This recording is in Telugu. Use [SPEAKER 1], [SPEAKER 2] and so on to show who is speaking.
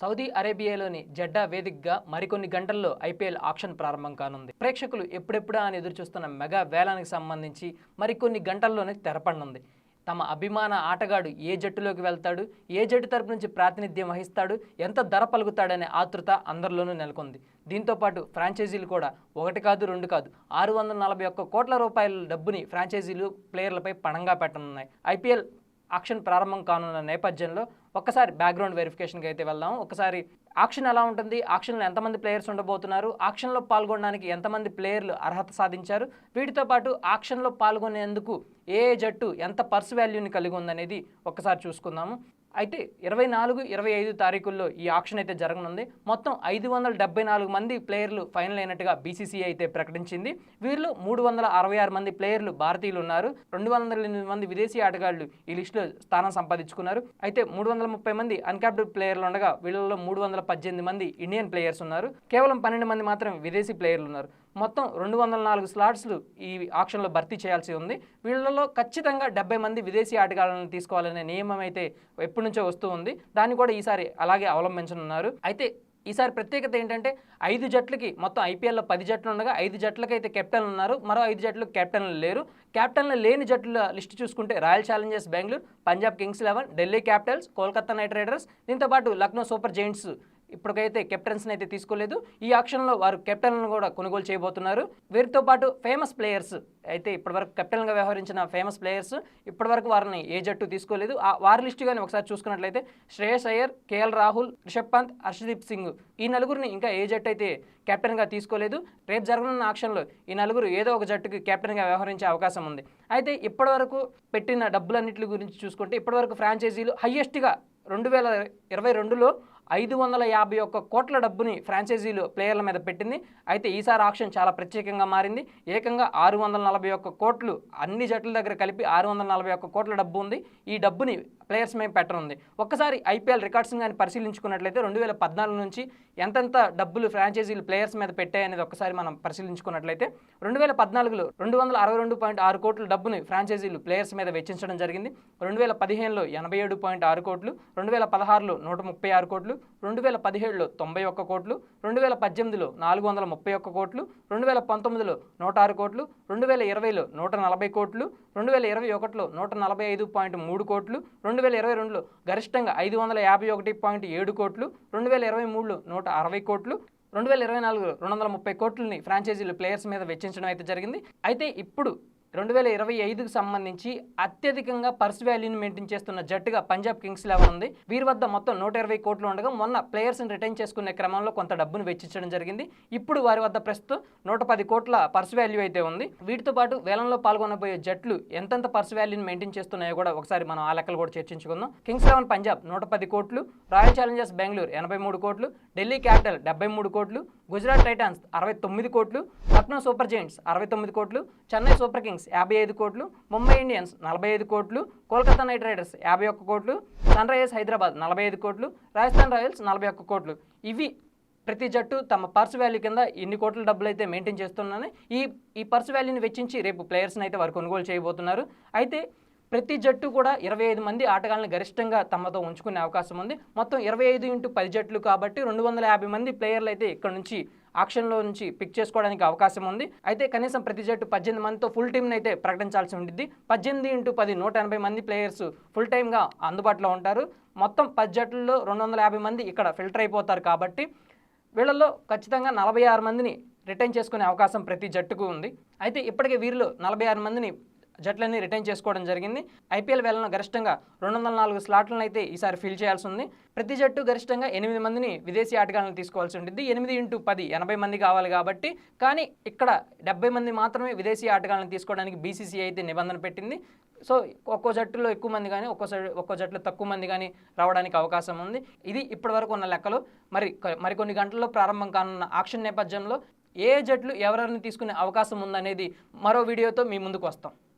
[SPEAKER 1] సౌదీ అరేబియాలోని జడ్డా వేదికగా మరికొన్ని గంటల్లో ఐపీఎల్ ఆక్షన్ ప్రారంభం కానుంది. ప్రేక్షకులు ఎప్పుడెప్పుడా అని ఎదురుచూస్తున్న మెగా వేలానికి సంబంధించి మరికొన్ని గంటల్లోనే తెరపడనుంది. తమ అభిమాన ఆటగాడు ఏ జట్టులోకి వెళ్తాడు ఏ జట్టు తరపు నుంచి ప్రాతినిధ్యం వహిస్తాడు ఎంత ధర పలుకుతాడనే ఆతృత అందరిలోనూ నెలకొంది. దీంతోపాటు ఫ్రాంచైజీలు కూడా ఒకటి కాదు రెండు కాదు ఆరు వందల నలభై ఒక్క కోట్ల రూపాయల డబ్బుని ఫ్రాంచైజీలు ప్లేయర్లపై పణంగా పెట్టనున్నాయి. ఐపీఎల్ ఆక్షన్ ప్రారంభం కానున్న నేపథ్యంలో ఒక్కసారి బ్యాక్గ్రౌండ్ వెరిఫికేషన్కి అయితే వెళ్దాం. ఒకసారి ఆక్షన్ ఎలా ఉంటుంది? ఆక్షన్లో ఎంతమంది ప్లేయర్స్ ఉండబోతున్నారు? ఆక్షన్లో పాల్గొనడానికి ఎంతమంది ప్లేయర్లు అర్హత సాధించారు? వీటితో పాటు ఆక్షన్లో పాల్గొనేందుకు ఏ జట్టు ఎంత పర్స్ వాల్యూని కలిగి ఉందనేది ఒక్కసారి చూసుకుందాము. అయితే ఇరవై నాలుగు ఇరవై ఐదు తారీఖుల్లో ఈ ఆక్షన్ అయితే జరగనుంది. మొత్తం ఐదు వందల డెబ్బై నాలుగు మంది ప్లేయర్లు ఫైనల్ అయినట్టుగా బీసీసీ అయితే ప్రకటించింది. వీరిలో మూడు వందల అరవై ఆరు మంది ప్లేయర్లు భారతీయులు ఉన్నారు రెండు వందల ఎనిమిది మంది విదేశీ ఆటగాళ్ళు ఈ లిస్టులో స్థానం సంపాదించుకున్నారు. అయితే మూడు వందల ముప్పై మంది అన్క్యాప్డ్ ప్లేయర్లు ఉండగా వీళ్ళలో మూడు వందల పద్దెనిమిది మంది ఇండియన్ ప్లేయర్స్ ఉన్నారు. కేవలం పన్నెండు మంది మాత్రం విదేశీ ప్లేయర్లు ఉన్నారు మొత్తం రెండు వందల నాలుగు స్లాట్స్లు ఈ ఆక్షన్లో భర్తీ చేయాల్సి ఉంది. వీళ్ళలో ఖచ్చితంగా డెబ్బై మంది విదేశీ ఆటగాళ్ళను తీసుకోవాలనే నియమం అయితే ఎప్పటి నుంచో వస్తూ ఉంది. దాన్ని కూడా ఈసారి అలాగే అవలంబించనున్నారు. అయితే ఈసారి ప్రత్యేకత ఏంటంటే ఐదు జట్లకి మొత్తం ఐపీఎల్లో పది జట్లు ఉండగా ఐదు జట్లకి అయితే కెప్టెన్లు ఉన్నారు. మరో ఐదు జట్లు కెప్టెన్లు లేరు. కెప్టెన్లు లేని జట్ల లిస్టు చూసుకుంటే Royal Challengers Bengaluru Punjab Kings Eleven Delhi Capitals Kolkata Knight Riders దీంతోపాటు లక్నో సూపర్ జైంట్స్ ఇప్పటికైతే కెప్టెన్స్ని అయితే తీసుకోలేదు. ఈ ఆక్షన్లో వారు కెప్టెన్లను కూడా కొనుగోలు చేయబోతున్నారు. వీరితో పాటు ఫేమస్ ప్లేయర్స్ అయితే ఇప్పటివరకు కెప్టెన్గా వ్యవహరించిన ఫేమస్ ప్లేయర్స్ ఇప్పటివరకు వారిని ఏ జట్టు తీసుకోలేదు. ఆ వారి లిస్టు కానీ ఒకసారి చూసుకున్నట్లయితే శ్రేయస్ అయ్యర్ కేఎల్ రాహుల్ రిషబ్ పంత్ హర్షదీప్ సింగ్ ఈ నలుగురిని ఇంకా ఏ జట్టు అయితే కెప్టెన్గా తీసుకోలేదు. రేపు జరగనున్న ఆక్షన్లో ఈ నలుగురు ఏదో ఒక జట్టుకి కెప్టెన్గా వ్యవహరించే అవకాశం ఉంది. అయితే ఇప్పటివరకు పెట్టిన డబ్బులన్నింటి గురించి చూసుకుంటే ఇప్పటివరకు ఫ్రాంచైజీలు హయ్యెస్ట్గా రెండు వేల ఇరవై రెండులో ఐదు వందల యాభై ఒక్క కోట్ల డబ్బుని ఫ్రాంచైజీలు ప్లేయర్ల మీద పెట్టింది. అయితే ఈసారి ఆక్షన్ చాలా ప్రత్యేకంగా మారింది. ఏకంగా ఆరు వందల నలభై ఒక్క కోట్లు అన్ని జట్ల దగ్గర కలిపి ఆరు వందల నలభై ఒక్క కోట్ల డబ్బు ఉంది. ఈ డబ్బుని ప్లేయర్స్ మీద పెట్టనుంది. ఒక్కసారి ఐపీఎల్ రికార్డ్స్ కానీ పరిశీలించుకున్నట్లయితే రెండు వేల పద్నాలుగు నుంచి ఎంతెంత డబ్బులు ఫ్రాంచైజీలు ప్లేయర్స్ మీద పెట్టాయనేది ఒకసారి మనం పరిశీలించుకున్నట్లయితే రెండు వేల పద్నాలుగులో రెండు వందల అరవై రెండు పాయింట్ ఆరు కోట్ల డబ్బుని ఫ్రాంచైజీలు ప్లేయర్స్ మీద వెచ్చించడం జరిగింది. రెండు వేల పదిహేనులో ఎనభై ఏడు పాయింట్ ఆరు కోట్లు రెండు వేల పదహారులో నూట ముప్పై ఆరు కోట్లు రెండు వేల పదిహేడులో తొంభై ఒక్క కోట్లు రెండు వేల పద్దెనిమిదిలో నాలుగు వందల ముప్పై ఒక్క కోట్లు రెండు వేల పంతొమ్మిదిలో నూట ఆరు కోట్లు రెండు వేల ఇరవైలో నూట నలభై కోట్లు రెండు వేల ఇరవై ఒకటిలో నూట నలభై ఐదు పాయింట్ మూడు కోట్లు రెండు వేల ఇరవై రెండులో గరిష్టంగా ఐదు వందల యాభై ఒకటి పాయింట్ ఏడు కోట్లు రెండు వేల ఇరవై మూడులో నూట అరవై కోట్లు రెండు వేల ఇరవై నాలుగులో రెండు వందల ముప్పై కోట్లని ఫ్రాంచైజీలు ప్లేయర్స్ మీద వెచ్చించడం అయితే జరిగింది. అయితే ఇప్పుడు రెండు వేల ఇరవై ఐదుకు సంబంధించి అత్యధికంగా పర్స్ వాల్యూని మెయింటైన్ చేస్తున్న జట్టుగా పంజాబ్ కింగ్స్ లెవెన్ ఉంది. వీరి వద్ద మొత్తం నూట ఇరవై కోట్లు ఉండగా మొన్న ప్లేయర్స్ని రిటైన్ చేసుకునే క్రమంలో కొంత డబ్బును వెచ్చించడం జరిగింది. ఇప్పుడు వారి వద్ద ప్రస్తుతం నూట పది కోట్ల పర్స్ వాల్యూ అయితే ఉంది. వీటితో పాటు వేలంలో పాల్గొనబోయే జట్లు ఎంతెంత పర్స్ వాల్యూని మెయింటైన్ చేస్తున్నాయో కూడా ఒకసారి మనం ఆ లెక్కలు కూడా చర్చించుకుందాం. కింగ్స్ లెవెన్ పంజాబ్ నూట పది కోట్లు రాయల్ ఛాలెంజర్స్ బెంగళూరు ఎనభై మూడు కోట్లు ఢిల్లీ క్యాపిటల్ డెబ్బై మూడు కోట్లు గుజరాత్ టైటాన్స్ అరవై తొమ్మిది కోట్లు లక్నో సూపర్ జైంట్స్ అరవై తొమ్మిది కోట్లు చెన్నై సూపర్ కింగ్స్ యాభై ఐదు కోట్లు ముంబై ఇండియన్స్ నలభై ఐదు కోట్లు కోల్కతా నైట్ రైడర్స్ యాభై ఒక్క కోట్లు సన్ రైజర్స్ హైదరాబాద్ నలభై ఐదు కోట్లు రాజస్థాన్ రాయల్స్ నలభై ఒక్క కోట్లు. ఇవి ప్రతి జట్టు తమ పర్స్ వాల్యూ కింద ఎన్ని కోట్ల డబ్బులు అయితే మెయింటైన్ చేస్తున్నారని ఈ ఈ పర్స్ వాల్యూని వెచ్చించి రేపు ప్లేయర్స్ని అయితే వారు కొనుగోలు చేయబోతున్నారు. అయితే ప్రతి జట్టు కూడా ఇరవై ఐదు మంది ఆటగాళ్ళని గరిష్టంగా తమతో ఉంచుకునే అవకాశం ఉంది. మొత్తం ఇరవై ఐదు ఇంటూ పది జట్లు కాబట్టి రెండు వందల యాభై మంది ప్లేయర్లు అయితే ఇక్కడ నుంచి ఆక్షన్లో నుంచి పిక్ చేసుకోవడానికి అవకాశం ఉంది. అయితే కనీసం ప్రతి జట్టు పద్దెనిమిది మందితో ఫుల్ టీంని అయితే ప్రకటించాల్సి ఉంటుంది పద్దెనిమిది ఇంటూ పది నూట ఎనభై మంది ప్లేయర్స్ ఫుల్ టైమ్గా అందుబాటులో ఉంటారు. మొత్తం పది జట్లలో రెండు వందల యాభై మంది ఇక్కడ ఫిల్టర్ అయిపోతారు కాబట్టి వీళ్ళల్లో ఖచ్చితంగా నలభై ఆరు మందిని రిటైన్ చేసుకునే అవకాశం ప్రతి జట్టుకు ఉంది. అయితే ఇప్పటికే వీరిలో నలభై ఆరు మందిని జట్లన్నీ రిటైన్ చేసుకోవడం జరిగింది. ఐపీఎల్ వేలను గరిష్టంగా రెండు వందల నాలుగు స్లాట్లను అయితే ఈసారి ఫిల్ చేయాల్సి ఉంది ప్రతి జట్టు గరిష్టంగా ఎనిమిది మందిని విదేశీ ఆటగాళ్ళని తీసుకోవాల్సి ఉంటుంది ఎనిమిది ఇంటూ పది ఎనభై మంది కావాలి కాబట్టి కానీ ఇక్కడ డెబ్బై మంది మాత్రమే విదేశీ ఆటగాళ్ళని తీసుకోవడానికి బీసీసీ అయితే నిబంధన పెట్టింది. సో ఒక్కో జట్టులో ఎక్కువ మంది కానీ ఒక్కో ఒక్కో జట్టులో తక్కువ మంది కానీ రావడానికి అవకాశం ఉంది. ఇది ఇప్పటివరకు ఉన్న లెక్కలు. మరి మరికొన్ని గంటల్లో ప్రారంభం కానున్న ఆక్షన్ నేపథ్యంలో ఏ జట్లు ఎవరెవరిని తీసుకునే అవకాశం ఉందనేది మరో వీడియోతో మీ ముందుకు వస్తాం.